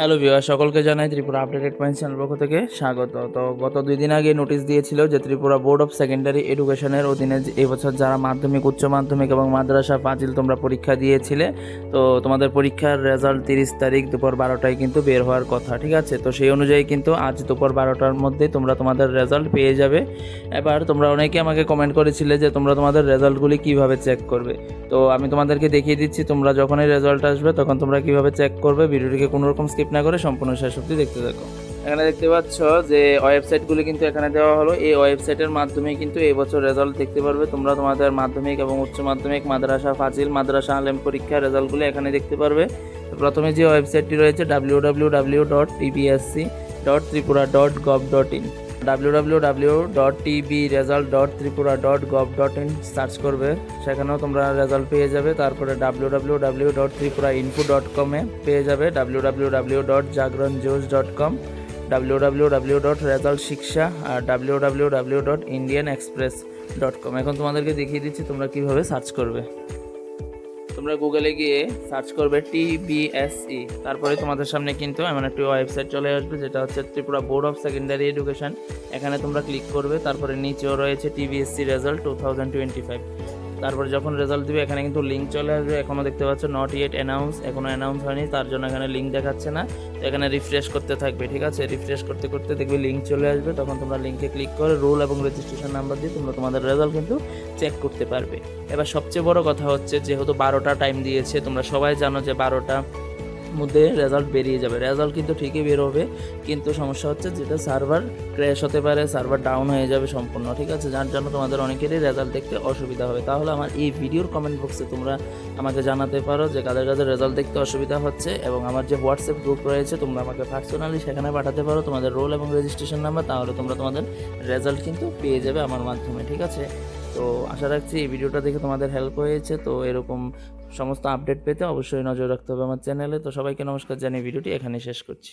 Hello viewer সকলকে জানাই Tripura updated point channel পক্ষ থেকে স্বাগত। তো গত দুই দিন আগে নোটিশ দিয়েছিল যে ত্রিপুরা বোর্ড অফ সেকেন্ডারি এডুকেশনের অধীনে এবছর যারা মাধ্যমিক, উচ্চ মাধ্যমিক এবং মাদ্রাসা ফাজিল তোমরা পরীক্ষা দিয়েছিলে, তো তোমাদের পরীক্ষার রেজাল্ট তিরিশ তারিখ দুপুর বারোটায় কিন্তু বের হওয়ার কথা, ঠিক আছে? তো সেই অনুযায়ী কিন্তু আজ দুপুর বারোটার মধ্যে তোমরা তোমাদের রেজাল্ট পেয়ে যাবে। এবার তোমরা অনেকে আমাকে কমেন্ট করেছিলে যে তোমরা তোমাদের রেজাল্টগুলি কীভাবে চেক করবে। তো আমি তোমাদেরকে দেখিয়ে দিচ্ছি, তোমরা যখনই রেজাল্ট আসবে তখন তোমরা কীভাবে চেক করবে, ভিডিওটিকে কোনো রকম স্কিপ না করে সম্পূর্ণ শেষ অবধি দেখতে থাকো। এখানে দেখতে পাচ্ছ যে ওয়েবসাইটগুলি কিন্তু এখানে দেওয়া হলো। এই ওয়েবসাইটের মাধ্যমে কিন্তু এবছর বছর রেজাল্ট দেখতে পারবে। তোমরা তোমাদের মাধ্যমিক এবং উচ্চ মাধ্যমিক, মাদ্রাসা, ফাজিল, মাদ্রাসা, আলেম পরীক্ষার রেজাল্টগুলি এখানে দেখতে পারবে। প্রথমে যে ওয়েবসাইটটি রয়েছে W W W dot TBSE dot Tripura dot gov dot in W W W dot result dot Tripura dot gov dot in search করবে। সেখানেও তোমরা রেজাল্ট পেয়ে যাবে। তারপরে W W dot Tripura dot পেয়ে যাবে। W W dot Jagran dot com W W dot result Shiksha আর W W dot Indian Express dot com এখন তোমাদেরকে দেখিয়ে দিচ্ছি তোমরা কীভাবে সার্চ করবে। তোমরা গুগলে গিয়ে সার্চ করবে টিবিএসই তারপরে তোমাদের সামনে কিন্তু এমন একটি ওয়েবসাইট চলে আসবে, যেটা হচ্ছে Tripura board of secondary education এখানে তোমরা ক্লিক করবে, তারপরে নিচেও রয়েছে TBSE result two thousand twenty five তারপরে যখন রেজাল্ট দিবে, এখানে কিন্তু লিঙ্ক চলে আসবে। এখনও দেখতে পাচ্ছ নট ইয়েট অ্যানাউন্স এখনও অ্যানাউন্স হয়নি, তার জন্য এখানে লিঙ্ক দেখাচ্ছে না। তো এখানে রিফ্রেশ করতে থাকবে, ঠিক আছে? রিফ্রেশ করতে করতে দেখবে লিঙ্ক চলে আসবে, তখন তোমরা লিঙ্কে ক্লিক করে রোল এবং রেজিস্ট্রেশন নাম্বার দিয়ে তোমরা তোমাদের রেজাল্ট কিন্তু চেক করতে পারবে। এবার সবচেয়ে বড় কথা হচ্ছে, যেহেতু বারোটা টাইম দিয়েছে, তোমরা সবাই জানো যে বারোটা মধ্যে রেজাল্ট বেরিয়ে যাবে। রেজাল্ট কিন্তু ঠিকই বের হবে, কিন্তু সমস্যা হচ্ছে যেটা সার্ভার ক্র্যাশ হতে পারে সার্ভার ডাউন হয়ে যাবে সম্পূর্ণ, ঠিক আছে? যার জন্য তোমাদের অনেকেরই রেজাল্ট দেখতে অসুবিধা হবে। তাহলে আমার এই ভিডিওর কমেন্ট বক্সে তোমরা আমাকে জানাতে পারো যে কাদের কাদের রেজাল্ট দেখতে অসুবিধা হচ্ছে এবং আমার যে হোয়াটসঅ্যাপ গ্রুপ রয়েছে, তোমরা আমাকে পার্সোনালি সেখানে পাঠাতে পারো তোমাদের রোল এবং রেজিস্ট্রেশন নাম্বার তাহলে তোমরা তোমাদের রেজাল্ট কিন্তু পেয়ে যাবে আমার মাধ্যমে, ঠিক আছে? তো আশা রাখছি এই ভিডিওটা দেখে তোমাদের হেল্প হয়েছে। তো এরকম সমস্ত আপডেট পেতে অবশ্যই নজর রাখতে হবে আমার চ্যানেলে তো সবাইকে নমস্কার, জানিয়ে ভিডিওটি এখানে শেষ করছি।